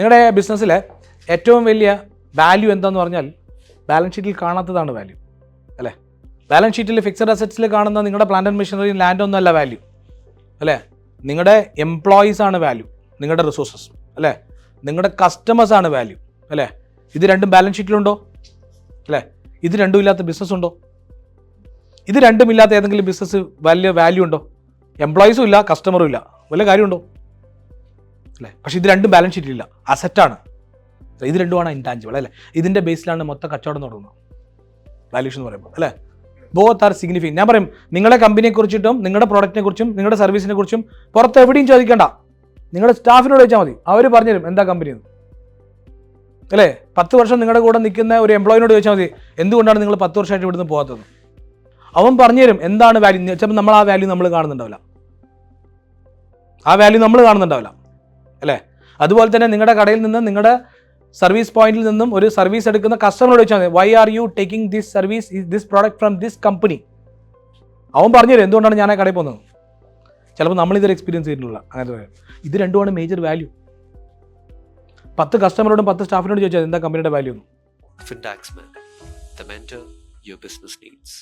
നിങ്ങളുടെ ബിസിനസ്സിലെ ഏറ്റവും വലിയ വാല്യൂ എന്താന്ന് പറഞ്ഞാൽ ബാലൻസ് ഷീറ്റിൽ കാണാത്തതാണ് വാല്യൂ അല്ലേ? ബാലൻസ് ഷീറ്റിൽ ഫിക്സഡ് അസറ്റ്സിൽ കാണുന്ന നിങ്ങളുടെ പ്ലാന്റ് ആൻഡ് മെഷീനറി ലാൻഡ് ഒന്നും അല്ല വാല്യൂ അല്ലേ? നിങ്ങളുടെ എംപ്ലോയീസ് ആണ് വാല്യൂ നിങ്ങളുടെ റിസോഴ്സസ് അല്ലേ? നിങ്ങളുടെ കസ്റ്റമേഴ്സ് ആണ് വാല്യൂ അല്ലേ? ഇത് രണ്ടും ബാലൻസ് ഷീറ്റിലുണ്ടോ അല്ലേ? ഇത് രണ്ടും ഇല്ലാത്ത ബിസിനസ് ഉണ്ടോ? ഇത് രണ്ടും ഇല്ലാത്ത ഏതെങ്കിലും ബിസിനസ് വലിയ വാല്യൂ ഉണ്ടോ? എംപ്ലോയീസും ഇല്ല കസ്റ്റമറും ഇല്ല. വല്ല കാര്യമുണ്ടോ? അല്ലേ? പക്ഷേ ഇത് രണ്ടും ബാലൻസ് ഷീറ്റിലില്ല അസറ്റാണ് ഇത് രണ്ടുമാണ് ഇൻടാഞ്ചിബിൾ അല്ലേ? ഇതിന്റെ ബേസിലാണ് മൊത്തം കച്ചവടം തുടങ്ങുന്നത്. വാല്യൂഷൻ എന്ന് പറയുമ്പോൾ അല്ലേ? ബോത്ത് ആർ സിഗ്നിഫിക്കൻ ഞാൻ പറയും നിങ്ങളുടെ കമ്പനിയെ കുറിച്ചിട്ടും നിങ്ങളുടെ പ്രോഡക്റ്റിനെ കുറിച്ചും നിങ്ങളുടെ സർവീസിനെ കുറിച്ചും പുറത്ത് എവിടെയും ചോദിക്കേണ്ട. നിങ്ങളുടെ സ്റ്റാഫിനോട് ചോദിച്ചാൽ മതി. അവർ പറഞ്ഞുതരും എന്താ കമ്പനി എന്ന് അല്ലേ? പത്ത് വർഷം നിങ്ങളുടെ കൂടെ നിൽക്കുന്ന ഒരു എംപ്ലോയിനോട് ചോദിച്ചാൽ മതി എന്തുകൊണ്ടാണ് നിങ്ങൾ പത്ത് വർഷമായിട്ട് ഇവിടുന്ന് പോകാത്തത്? അവൻ പറഞ്ഞുതരും എന്താണ് വാല്യൂ ചിലപ്പോൾ നമ്മൾ ആ വാല്യൂ നമ്മൾ കാണുന്നുണ്ടാവില്ല. ആ വാല്യൂ നമ്മൾ കാണുന്നുണ്ടാവില്ല. അല്ലേ? അതുപോലെ തന്നെ നിങ്ങളുടെ കടയിൽ നിന്ന് നിങ്ങളുടെ സർവീസ് പോയിന്റിൽ നിന്നും ഒരു സർവീസ് എടുക്കുന്ന കസ്റ്റമറോട് ചോദിച്ചാൽ മതി. Why are you taking this service this product from this company അവൻ പറഞ്ഞുതരും എന്തുകൊണ്ടാണ് ഞാൻ ആ കടയിൽ പോകുന്നത്? ചിലപ്പോൾ നമ്മളിതൊരു എക്സ്പീരിയൻസ് ചെയ്തിട്ടുള്ള അങ്ങനെ ഇത് രണ്ടുമാണ് മേജർ വാല്യൂ പത്ത് കസ്റ്റമറോടും പത്ത് സ്റ്റാഫിനോടും ചോദിച്ചാൽ എന്താ കമ്പനിയുടെ വാല്യൂ എന്ന് man the mentor your business needs.